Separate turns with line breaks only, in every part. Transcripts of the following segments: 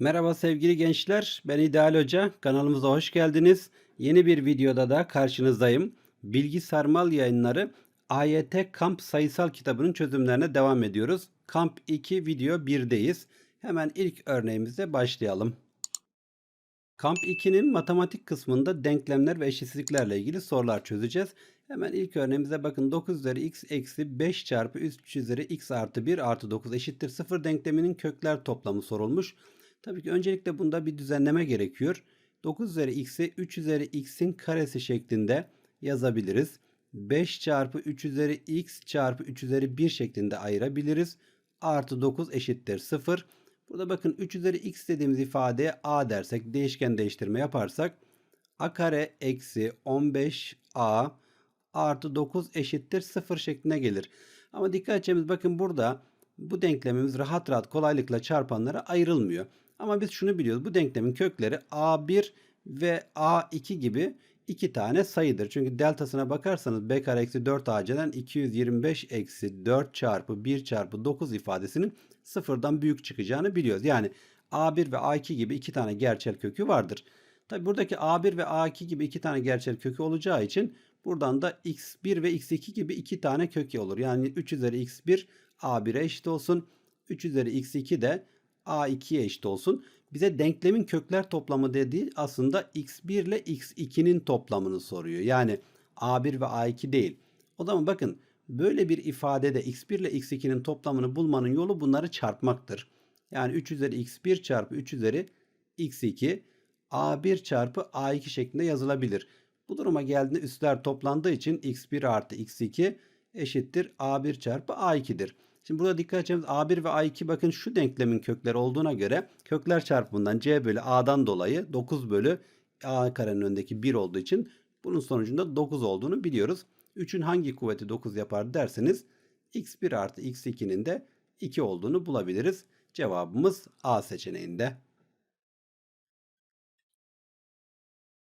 Merhaba sevgili gençler, ben İdeal Hoca. Kanalımıza hoş geldiniz. Yeni bir videoda da karşınızdayım. Bilgi Sarmal Yayınları AYT Kamp Sayısal kitabının çözümlerine devam ediyoruz. Kamp 2 video 1'deyiz. Hemen ilk örneğimizle başlayalım. Kamp 2'nin matematik kısmında denklemler ve eşitsizliklerle ilgili sorular çözeceğiz. Hemen ilk örneğimize bakın 9 üzeri x eksi 5 çarpı 3 üzeri x artı 1 artı 9 eşittir 0 denkleminin kökler toplamı sorulmuş. Tabii ki öncelikle bunda bir düzenleme gerekiyor. 9 üzeri x'i 3 üzeri x'in karesi şeklinde yazabiliriz. 5 çarpı 3 üzeri x çarpı 3 üzeri 1 şeklinde ayırabiliriz. Artı 9 eşittir 0. Burada bakın 3 üzeri x dediğimiz ifadeye a dersek değişken değiştirme yaparsak a kare eksi 15a artı 9 eşittir 0 şekline gelir. Ama dikkat edeceğimiz bakın burada bu denklemimiz rahat rahat kolaylıkla çarpanlara ayrılmıyor. Ama biz şunu biliyoruz. Bu denklemin kökleri A1 ve A2 gibi iki tane sayıdır. Çünkü deltasına bakarsanız b kare eksi 4 AC'den 225 eksi 4 çarpı 1 çarpı 9 ifadesinin sıfırdan büyük çıkacağını biliyoruz. Yani A1 ve A2 gibi iki tane gerçel kökü vardır. Tabi buradaki A1 ve A2 gibi iki tane gerçel kökü olacağı için buradan da X1 ve X2 gibi iki tane kökü olur. Yani 3 üzeri X1 A1'e eşit olsun. 3 üzeri X2 de A2'ye eşit olsun. Bize denklemin kökler toplamı dediği aslında x1 ile x2'nin toplamını soruyor. Yani A1 ve A2 değil. O zaman bakın böyle bir ifadede x1 ile x2'nin toplamını bulmanın yolu bunları çarpmaktır. Yani 3 üzeri x1 çarpı 3 üzeri x2 A1 çarpı A2 şeklinde yazılabilir. Bu duruma geldiğinde üstler toplandığı için x1 artı x2 eşittir A1 çarpı A2'dir. Şimdi burada dikkat edeceğimiz A1 ve A2 bakın şu denklemin kökleri olduğuna göre kökler çarpımından C bölü A'dan dolayı 9 bölü A karenin önündeki 1 olduğu için bunun sonucunda 9 olduğunu biliyoruz. 3'ün hangi kuvveti 9 yapar derseniz x1 artı x2'nin de 2 olduğunu bulabiliriz. Cevabımız A seçeneğinde.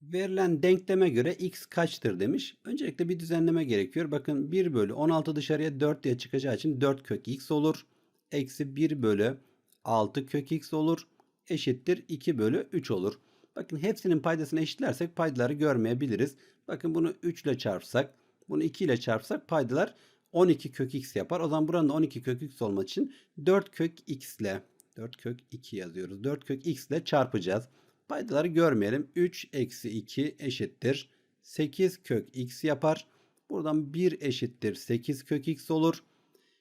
Verilen denkleme göre x kaçtır demiş. Öncelikle bir düzenleme gerekiyor. Bakın 1 bölü 16 dışarıya 4 diye çıkacağı için 4 kök x olur. Eksi 1 bölü 6 kök x olur. Eşittir 2 bölü 3 olur. Bakın hepsinin paydasını eşitlersek paydaları görmeyebiliriz. Bakın bunu 3 ile çarpsak, bunu 2 ile çarpsak paydalar 12 kök x yapar. O zaman buranın da 12 kök x olmak için 4 kök x ile 4 kök 2 yazıyoruz. 4 kök x ile çarpacağız. Paydaları görmeyelim. 3 eksi 2 eşittir. 8 kök x yapar. Buradan 1 eşittir 8 kök x olur.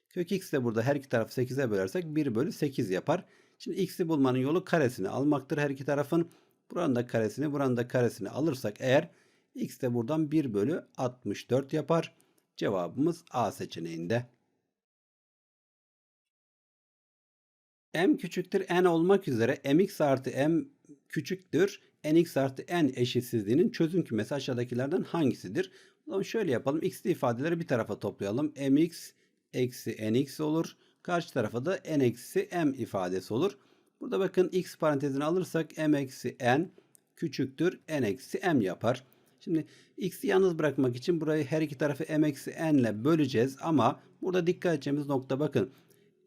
Kök x de burada her iki tarafı 8'e bölersek 1 bölü 8 yapar. Şimdi x'i bulmanın yolu karesini almaktır her iki tarafın. Buranın da karesini buranın da karesini alırsak eğer x de buradan 1 bölü 64 yapar. Cevabımız A seçeneğinde. m küçüktür n olmak üzere mx artı m küçüktür nx artı n eşitsizliğinin çözüm kümesi aşağıdakilerden hangisidir? O zaman şöyle yapalım. x'li ifadeleri bir tarafa toplayalım. mx eksi nx olur. Karşı tarafa da n eksi m ifadesi olur. Burada bakın x parantezini alırsak m eksi n küçüktür n eksi m yapar. Şimdi x'i yalnız bırakmak için burayı her iki tarafı m eksi n ile böleceğiz ama burada dikkat edeceğimiz nokta bakın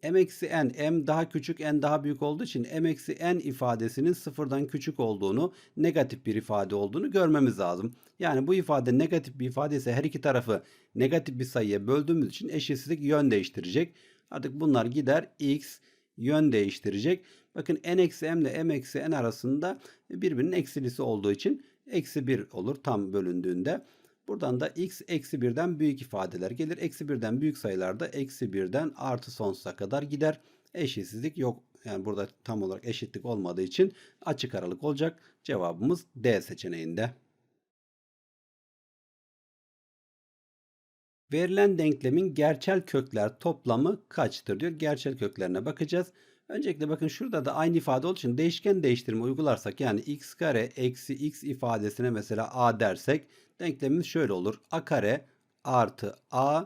m eksi n, m daha küçük, n daha büyük olduğu için m eksi n ifadesinin sıfırdan küçük olduğunu, negatif bir ifade olduğunu görmemiz lazım. Yani bu ifade negatif bir ifade ise her iki tarafı negatif bir sayıya böldüğümüz için eşitsizlik yön değiştirecek. Artık bunlar gider x yön değiştirecek. Bakın n eksi m ile m eksi n arasında birbirinin eksilisi olduğu için eksi 1 olur tam bölündüğünde. Buradan da x eksi 1'den büyük ifadeler gelir. Eksi 1'den büyük sayılarda eksi 1'den artı sonsuza kadar gider. Eşitsizlik yok. Yani burada tam olarak eşitlik olmadığı için açık aralık olacak. Cevabımız D seçeneğinde. Verilen denklemin gerçel kökler toplamı kaçtır diyor. Gerçel köklerine bakacağız. Öncelikle bakın şurada da aynı ifade olduğu için değişken değiştirme uygularsak yani x kare eksi x ifadesine mesela a dersek denklemimiz şöyle olur. a kare artı a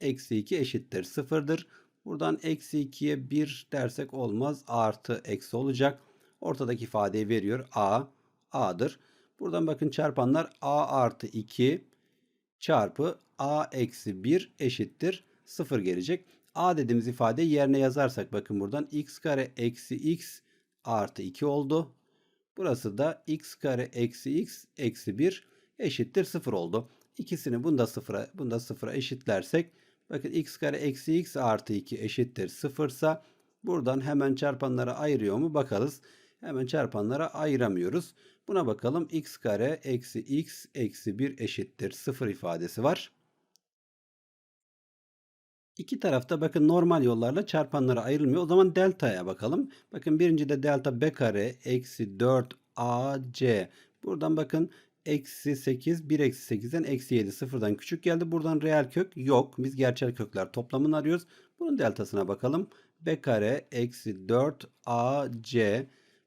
eksi 2 eşittir sıfırdır. Buradan eksi 2'ye 1 dersek olmaz. Artı eksi olacak. Ortadaki ifadeyi veriyor. a a'dır. Buradan bakın çarpanlar a artı 2 çarpı a eksi 1 eşittir 0 gelecek a dediğimiz ifadeyi yerine yazarsak bakın buradan x kare eksi x artı 2 oldu. Burası da x kare eksi x eksi 1 eşittir 0 oldu. İkisini bunda sıfıra, bunda sıfıra eşitlersek bakın x kare eksi x artı 2 eşittir 0 ise buradan hemen çarpanlara ayırıyor mu bakarız. Hemen çarpanlara ayıramıyoruz. Buna bakalım x kare eksi x eksi 1 eşittir 0 ifadesi var. İki tarafta bakın normal yollarla çarpanlara ayrılmıyor. O zaman delta'ya bakalım. Bakın birinci de delta b kare eksi 4 ac. Buradan bakın eksi 8 1 eksi 8'den eksi 7 sıfırdan küçük geldi. Buradan reel kök yok. Biz gerçel kökler toplamını arıyoruz. Bunun deltasına bakalım. b kare eksi 4 ac.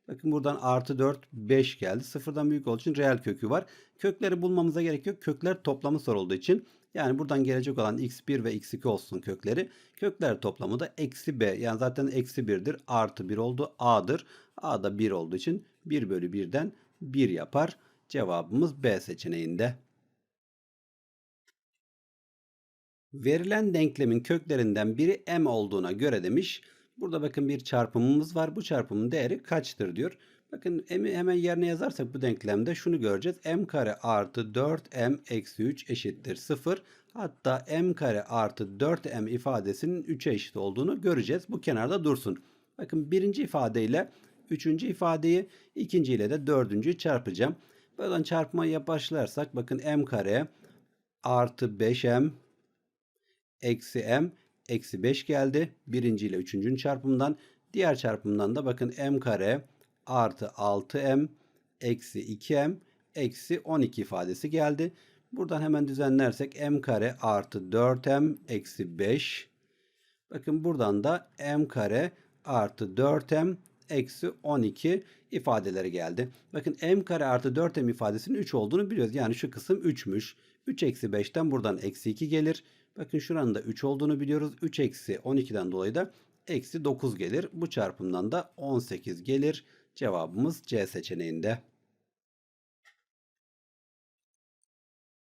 Bakın buradan artı 4 5 geldi. Sıfırdan büyük olduğu için reel kökü var. Kökleri bulmamıza gerek yok. Kökler toplamı sorulduğu için yani buradan gelecek olan x1 ve x2 olsun kökleri. Kökler toplamı da eksi b. Yani zaten eksi 1'dir. Artı 1 oldu. a'dır. a da 1 olduğu için 1 bölü 1'den 1 yapar. Cevabımız B seçeneğinde. Verilen denklemin köklerinden biri m olduğuna göre demiş. Burada bakın bir çarpımımız var. Bu çarpımın değeri kaçtır diyor. Bakın m'i hemen yerine yazarsak bu denklemde şunu göreceğiz. m kare artı 4m eksi 3 eşittir 0. Hatta m kare artı 4m ifadesinin 3'e eşit olduğunu göreceğiz. Bu kenarda dursun. Bakın birinci ifadeyle üçüncü ifadeyi ikinci ile de dördüncüyü çarpacağım. Buradan çarpmaya başlarsak bakın m kare artı 5m eksi m eksi 5 geldi. Birinci ile üçüncünün çarpımından. Diğer çarpımdan da bakın m kare artı 6m eksi 2m eksi 12 ifadesi geldi. Buradan hemen düzenlersek m kare artı 4m eksi 5. Bakın buradan da m kare artı 4m eksi 12 ifadeleri geldi. Bakın m kare artı 4m ifadesinin 3 olduğunu biliyoruz. Yani şu kısım 3'müş. 3 eksi 5'ten buradan eksi 2 gelir. Bakın şuranın da 3 olduğunu biliyoruz. 3 eksi 12'den dolayı da eksi 9 gelir. Bu çarpımdan da 18 gelir. Cevabımız C seçeneğinde.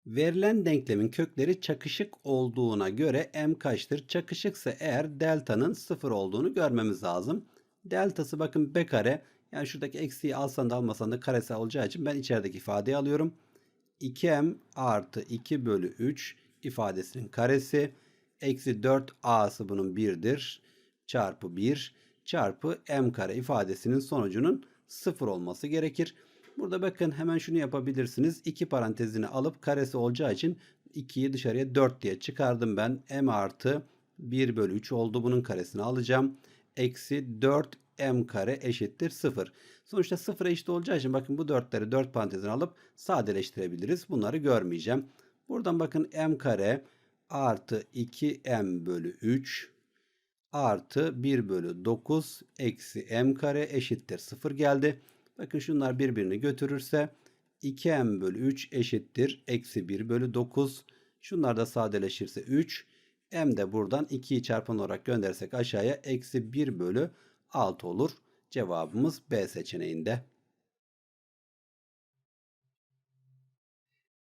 Verilen denklemin kökleri çakışık olduğuna göre m kaçtır? Çakışıksa eğer delta'nın 0 olduğunu görmemiz lazım. Deltası bakın b kare. Yani şuradaki eksiği alsan da almasan da karesi olacağı için ben içerideki ifadeyi alıyorum. 2m artı 2 bölü 3 ifadesinin karesi. Eksi 4 a'sı bunun 1'dir. Çarpı 1 çarpı m kare ifadesinin sonucunun 0 olması gerekir. Burada bakın hemen şunu yapabilirsiniz. 2 parantezini alıp karesi olacağı için 2'yi dışarıya 4 diye çıkardım ben. m artı 1 bölü 3 oldu. Bunun karesini alacağım. Eksi 4 m kare eşittir 0. Sonuçta 0 eşit olacağı için bakın bu 4'leri 4 parantezine alıp sadeleştirebiliriz. Bunları görmeyeceğim. Buradan bakın m kare artı 2m bölü 3 artı 1 bölü 9 eksi m kare eşittir 0 geldi. Bakın şunlar birbirini götürürse 2m bölü 3 eşittir eksi 1 bölü 9. Şunlar da sadeleşirse 3. m de buradan 2'yi çarpan olarak göndersek aşağıya eksi 1 bölü 6 olur. Cevabımız B seçeneğinde.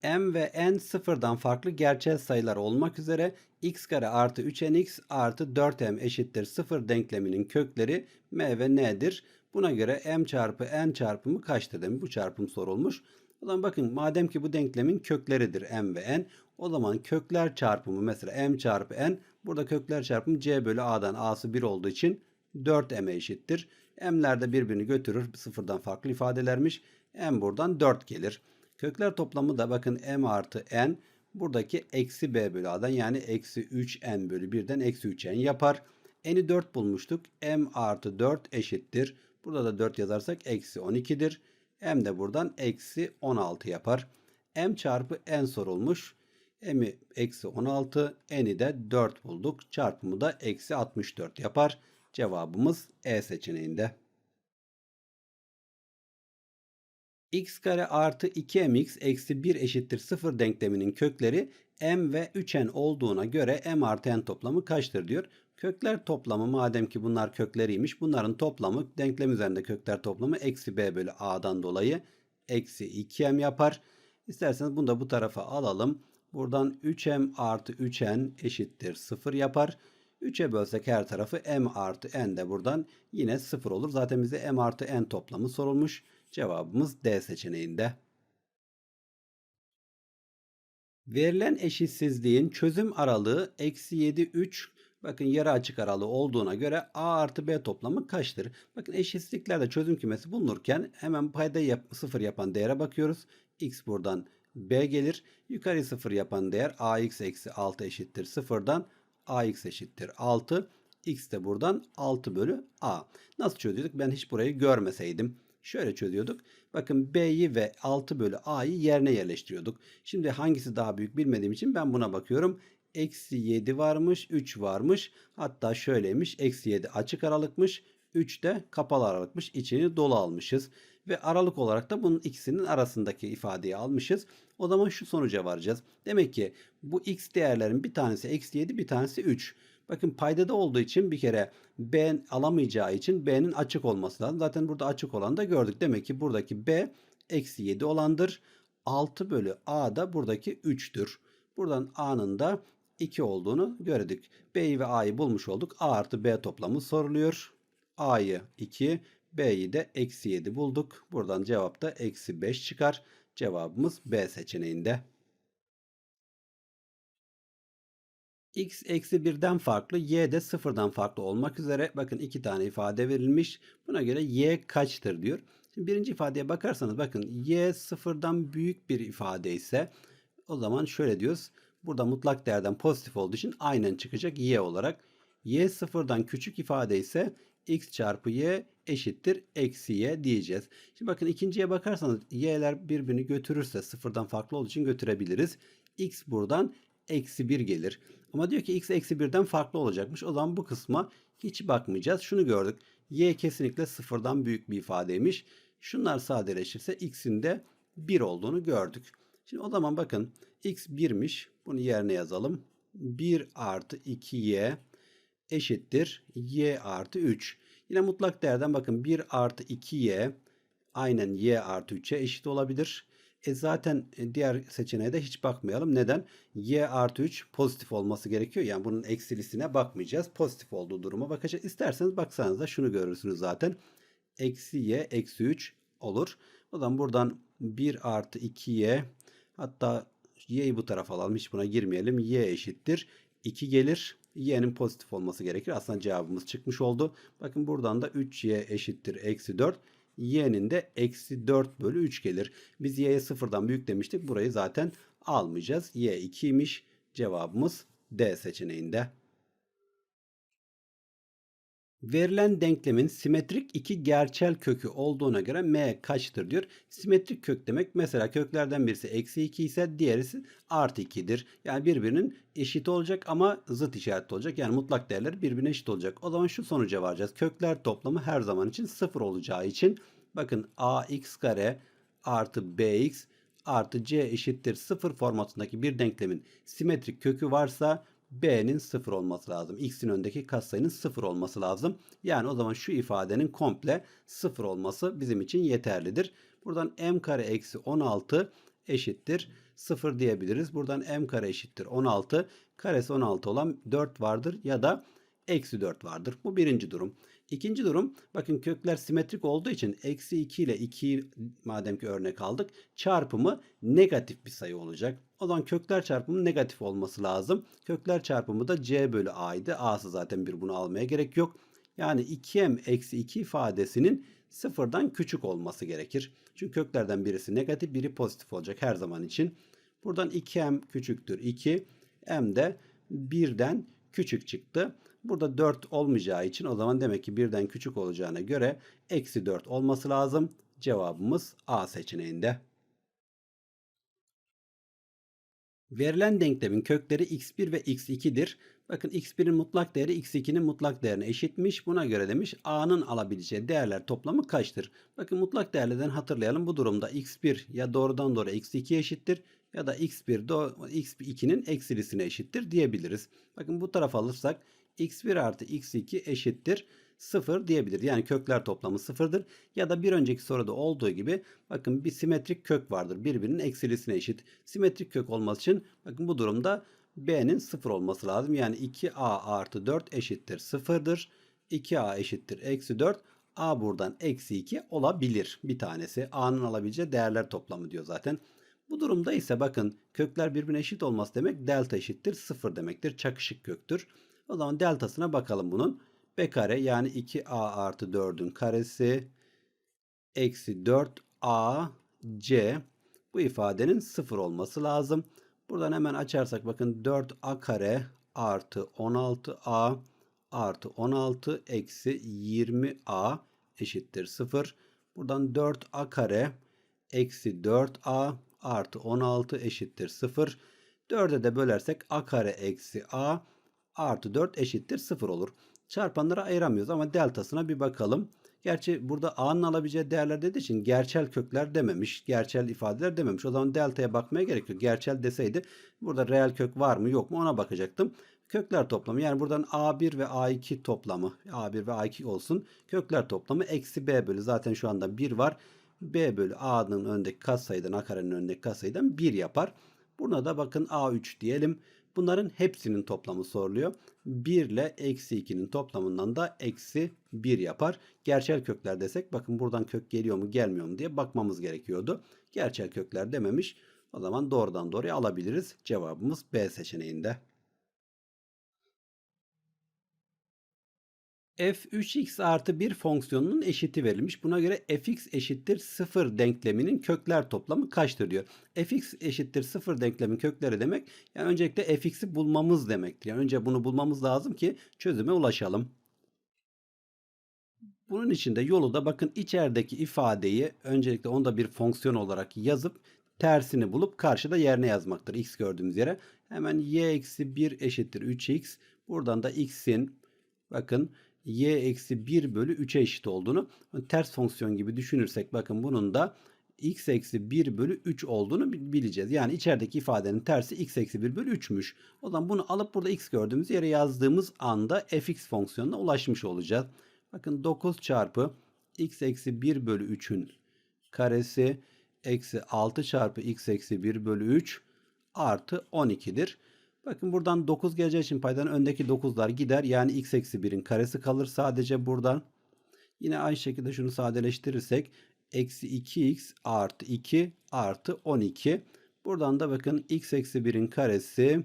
m ve n sıfırdan farklı gerçel sayılar olmak üzere x kare artı 3nx artı 4m eşittir 0 denkleminin kökleri m ve n'dir. Buna göre m çarpı n çarpımı kaçtır demiş. Bu çarpım sorulmuş. O zaman bakın madem ki bu denklemin kökleridir m ve n. O zaman kökler çarpımı mesela m çarpı n. Burada kökler çarpımı c bölü a'dan a'sı 1 olduğu için 4m'e eşittir. m'ler de birbirini götürür. Sıfırdan farklı ifadelermiş. m buradan 4 gelir. Kökler toplamı da bakın m artı n buradaki eksi b bölü a'dan yani eksi 3n bölü 1'den eksi 3n yapar. n'i 4 bulmuştuk. m artı 4 eşittir. Burada da 4 yazarsak eksi 12'dir. m de buradan eksi 16 yapar. m çarpı n sorulmuş. m'i eksi 16 n'i de 4 bulduk. Çarpımı da eksi 64 yapar. Cevabımız E seçeneğinde. x kare artı 2mx eksi 1 eşittir 0 denkleminin kökleri m ve 3n olduğuna göre m artı n toplamı kaçtır diyor. Kökler toplamı madem ki bunlar kökleriymiş bunların toplamı denklem üzerinde kökler toplamı eksi b bölü a'dan dolayı eksi 2m yapar. İsterseniz bunu da bu tarafa alalım. Buradan 3m artı 3n eşittir 0 yapar. 3'e bölsek her tarafı m artı n de buradan yine 0 olur. Zaten bize m artı n toplamı sorulmuş. Cevabımız D seçeneğinde. Verilen eşitsizliğin çözüm aralığı eksi 7 3 bakın yarı açık aralığı olduğuna göre a artı b toplamı kaçtır? Bakın eşitsizliklerde çözüm kümesi bulunurken hemen payda yap, 0 yapan değere bakıyoruz. x buradan b gelir. Yukarı 0 yapan değer ax eksi 6 eşittir 0'dan ax eşittir 6. x de buradan 6 bölü a. Nasıl çözüyorduk? Ben hiç burayı görmeseydim. Şöyle çözüyorduk. Bakın B'yi ve 6 bölü A'yı yerine yerleştiriyorduk. Şimdi hangisi daha büyük bilmediğim için ben buna bakıyorum. Eksi 7 varmış, 3 varmış. Hatta şöyleymiş. Eksi 7 açık aralıkmış. 3 de kapalı aralıkmış. İçini dolu almışız. Ve aralık olarak da bunun ikisinin arasındaki ifadeyi almışız. O zaman şu sonuca varacağız. Demek ki bu x değerlerin bir tanesi eksi 7 bir tanesi 3. Bakın paydada olduğu için bir kere B alamayacağı için B'nin açık olması lazım. Zaten burada açık olan da gördük. Demek ki buradaki B eksi 7 olandır. 6 bölü A da buradaki 3'tür. Buradan A'nın da 2 olduğunu gördük. B'yi ve A'yı bulmuş olduk. A artı B toplamı soruluyor. A'yı 2, B'yi de eksi 7 bulduk. Buradan cevap da eksi 5 çıkar. Cevabımız B seçeneğinde. x eksi 1'den farklı, y de 0'dan farklı olmak üzere bakın iki tane ifade verilmiş. Buna göre y kaçtır diyor. Şimdi birinci ifadeye bakarsanız bakın y 0'dan büyük bir ifade ise o zaman şöyle diyoruz. Burada mutlak değerden pozitif olduğu için aynen çıkacak y olarak. y 0'dan küçük ifade ise x çarpı y eşittir eksi y diyeceğiz. Şimdi bakın ikinciye bakarsanız y'ler birbirini götürürse sıfırdan farklı olduğu için götürebiliriz. x buradan eksi 1 gelir. Ama diyor ki x eksi 1'den farklı olacakmış. O zaman bu kısma hiç bakmayacağız. Şunu gördük. y kesinlikle sıfırdan büyük bir ifadeymiş. Şunlar sadeleşirse x'in de 1 olduğunu gördük. Şimdi o zaman bakın x 1'miş. Bunu yerine yazalım. 1 artı 2y eşittir y artı 3. Yine mutlak değerden bakın 1 artı 2y aynen y artı 3'e eşit olabilir. E zaten e, diğer seçeneğe de hiç bakmayalım. Neden? Y artı 3 pozitif olması gerekiyor. Yani bunun eksilisine bakmayacağız. Pozitif olduğu duruma bakacağız. İsterseniz baksanız da şunu görürsünüz zaten. Eksi y eksi 3 olur. O zaman buradan 1 artı 2y hatta y'yi bu tarafa alalım. Hiç buna girmeyelim. y eşittir. 2 gelir. Y'nin pozitif olması gerekir. Aslında cevabımız çıkmış oldu. Bakın buradan da 3y eşittir. Eksi 4 y'nin de eksi 4 bölü 3 gelir. Biz y'ye sıfırdan büyük demiştik. Burayı zaten almayacağız. y 2'ymiş. Cevabımız D seçeneğinde. Verilen denklemin simetrik iki gerçel kökü olduğuna göre m kaçtır diyor. Simetrik kök demek mesela köklerden birisi eksi 2 ise diğerisi artı 2'dir. Yani birbirinin eşit olacak ama zıt işaretli olacak. Yani mutlak değerler birbirine eşit olacak. O zaman şu sonuca varacağız. Kökler toplamı her zaman için 0 olacağı için bakın ax kare artı bx artı c eşittir 0 formatındaki bir denklemin simetrik kökü varsa b'nin 0 olması lazım. x'in öndeki katsayının 0 olması lazım. Yani o zaman şu ifadenin komple 0 olması bizim için yeterlidir. Buradan m kare eksi 16 eşittir 0 diyebiliriz. Buradan m kare eşittir 16. Karesi 16 olan 4 vardır ya da eksi 4 vardır. Bu birinci durum. İkinci durum bakın kökler simetrik olduğu için eksi 2 ile 2'yi madem ki örnek aldık çarpımı negatif bir sayı olacak. O zaman kökler çarpımı negatif olması lazım. Kökler çarpımı da c bölü a'ydı. a'sı zaten bir bunu almaya gerek yok. Yani 2m eksi 2 ifadesinin sıfırdan küçük olması gerekir. Çünkü köklerden birisi negatif biri pozitif olacak her zaman için. Buradan 2m küçüktür 2. m de 1'den küçük çıktı. Burada 4 olmayacağı için o zaman demek ki birden küçük olacağına göre eksi 4 olması lazım. Cevabımız A seçeneğinde. Verilen denklemin kökleri x1 ve x2'dir. Bakın x1'in mutlak değeri x2'nin mutlak değerine eşitmiş. Buna göre demiş a'nın alabileceği değerler toplamı kaçtır? Bakın mutlak değerlerden hatırlayalım. Bu durumda x1 ya doğrudan doğru x2 eşittir ya da x1 x2'nin eksilisine eşittir diyebiliriz. Bakın bu tarafa alırsak x1 artı x2 eşittir 0 diyebilir. Yani kökler toplamı 0'dır. Ya da bir önceki soruda olduğu gibi bakın bir simetrik kök vardır. Birbirinin eksilisine eşit. Simetrik kök olması için bakın bu durumda B'nin 0 olması lazım. Yani 2A artı 4 eşittir 0'dır. 2A eşittir eksi 4. A buradan eksi 2 olabilir bir tanesi. A'nın alabileceği değerler toplamı diyor zaten. Bu durumda ise bakın kökler birbirine eşit olması demek delta eşittir 0 demektir. Çakışık köktür. O zaman deltasına bakalım bunun. B kare yani 2A artı 4'ün karesi eksi 4A C bu ifadenin 0 olması lazım. Buradan hemen açarsak bakın 4A kare artı 16A artı 16 eksi 20A eşittir 0. Buradan 4A kare eksi 4A artı 16 eşittir 0. 4'e de bölersek A kare eksi A artı 4 eşittir 0 olur. Çarpanları ayıramıyoruz ama deltasına bir bakalım. Gerçi burada A'nın alabileceği değerler dediği için gerçel kökler dememiş. Gerçel ifadeler dememiş. O zaman delta'ya bakmaya gerek yok. Gerçel deseydi burada reel kök var mı yok mu ona bakacaktım. Kökler toplamı yani buradan A1 ve A2 toplamı A1 ve A2 olsun. Kökler toplamı eksi B bölü zaten şu anda 1 var. B bölü A'nın öndeki katsayıdan A karenin öndeki katsayıdan 1 yapar. Buna da bakın A3 diyelim. Bunların hepsinin toplamı soruluyor. 1 ile eksi 2'nin toplamından da eksi 1 yapar. Gerçel kökler desek bakın buradan kök geliyor mu gelmiyor mu diye bakmamız gerekiyordu. Gerçel kökler dememiş. O zaman doğrudan doğruya alabiliriz. Cevabımız B seçeneğinde. F3x artı 1 fonksiyonunun eşiti verilmiş. Buna göre fx eşittir 0 denkleminin kökler toplamı kaçtır diyor. fx eşittir 0 denklemin kökleri demek yani öncelikle fx'i bulmamız demektir. Yani önce bunu bulmamız lazım ki çözüme ulaşalım. Bunun için de yolu da bakın içerideki ifadeyi öncelikle onu da bir fonksiyon olarak yazıp tersini bulup karşıda yerine yazmaktır. x gördüğümüz yere. Hemen y eksi 1 eşittir 3x. Buradan da x'in bakın y eksi 1 bölü 3'e eşit olduğunu ters fonksiyon gibi düşünürsek bakın bunun da x eksi 1 bölü 3 olduğunu bileceğiz. Yani içerideki ifadenin tersi x eksi 1 bölü 3'müş. O zaman bunu alıp burada x gördüğümüz yere yazdığımız anda fx fonksiyonuna ulaşmış olacağız. Bakın 9 çarpı x eksi 1 bölü 3'ün karesi eksi 6 çarpı x eksi 1 bölü 3 artı 12'dir. Bakın buradan 9 geleceği için paydanın öndeki 9'lar gider. Yani x eksi 1'in karesi kalır sadece buradan. Yine aynı şekilde şunu sadeleştirirsek eksi 2x artı 2 artı 12. Buradan da bakın x eksi 1'in karesi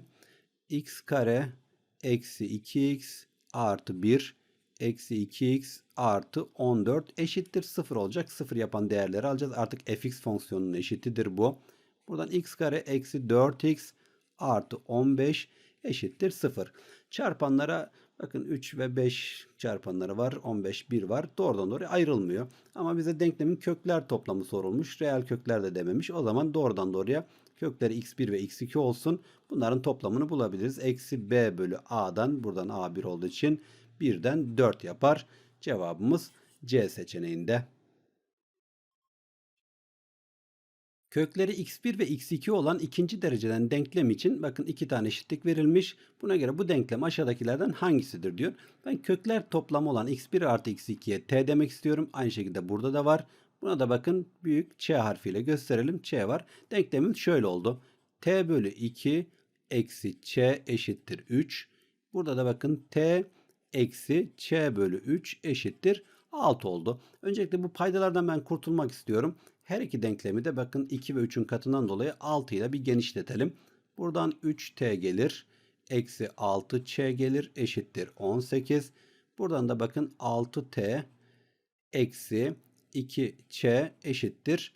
x kare eksi 2x artı 1 eksi 2x artı 14 eşittir 0 olacak. 0 yapan değerleri alacağız. Artık fx fonksiyonunun eşitidir bu. Buradan x kare eksi 4x artı 15 eşittir 0. Çarpanlara bakın 3 ve 5 çarpanları var. 15 1 var. Doğrudan doğruya ayrılmıyor. Ama bize denklemin kökler toplamı sorulmuş. Reel kökler de dememiş. O zaman doğrudan doğruya kökleri x1 ve x2 olsun. Bunların toplamını bulabiliriz. Eksi b bölü a'dan buradan a1 olduğu için 1'den 4 yapar. Cevabımız C seçeneğinde. Kökleri x1 ve x2 olan ikinci dereceden denklem için bakın iki tane eşitlik verilmiş. Buna göre bu denklem aşağıdakilerden hangisidir diyor. Ben kökler toplamı olan x1 artı x2'ye t demek istiyorum. Aynı şekilde burada da var. Buna da bakın büyük ç harfiyle gösterelim. ç var. Denklemimiz şöyle oldu. t bölü 2 eksi ç eşittir 3. Burada da bakın t eksi ç bölü 3 eşittir 6 oldu. Öncelikle bu paydalardan ben kurtulmak istiyorum. Her iki denklemi de bakın 2 ve 3'ün katından dolayı 6 ile bir genişletelim. Buradan 3t gelir. Eksi 6ç gelir eşittir 18. Buradan da bakın 6t eksi 2ç eşittir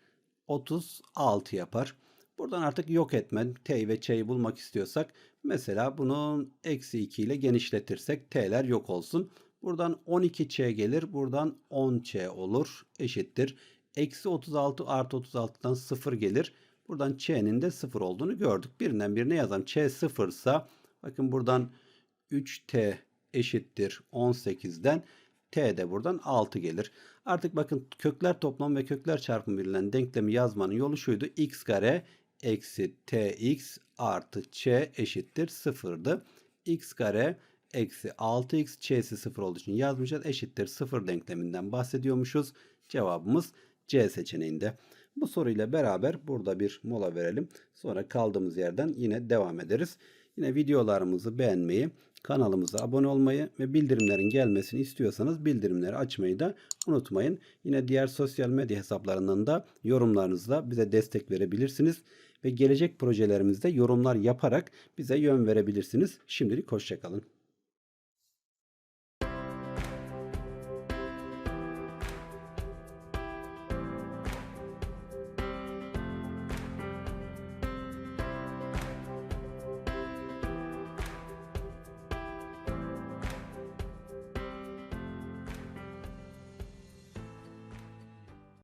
36 yapar. Buradan artık yok etme t ve ç'yi bulmak istiyorsak mesela bunun eksi 2 ile genişletirsek t'ler yok olsun. Buradan 12ç gelir. Buradan 10ç olur. Eşittir. Eksi 36 artı 36'dan 0 gelir. Buradan ç'nin de 0 olduğunu gördük. Birinden birine yazalım. ç 0 ise bakın buradan 3t eşittir 18'den t de buradan 6 gelir. Artık bakın kökler toplamı ve kökler çarpımı verilen denklemi yazmanın yolu şuydu. x kare eksi tx artı ç eşittir 0'dı. x kare eksi 6x ç'si 0 olduğu için yazmışız. Eşittir 0 denkleminden bahsediyormuşuz. Cevabımız C seçeneğinde. Bu soruyla beraber burada bir mola verelim. Sonra kaldığımız yerden yine devam ederiz. Yine videolarımızı beğenmeyi, kanalımıza abone olmayı ve bildirimlerin gelmesini istiyorsanız bildirimleri açmayı da unutmayın. Yine diğer sosyal medya hesaplarından da yorumlarınızla bize destek verebilirsiniz ve gelecek projelerimizde yorumlar yaparak bize yön verebilirsiniz. Şimdilik hoşçakalın.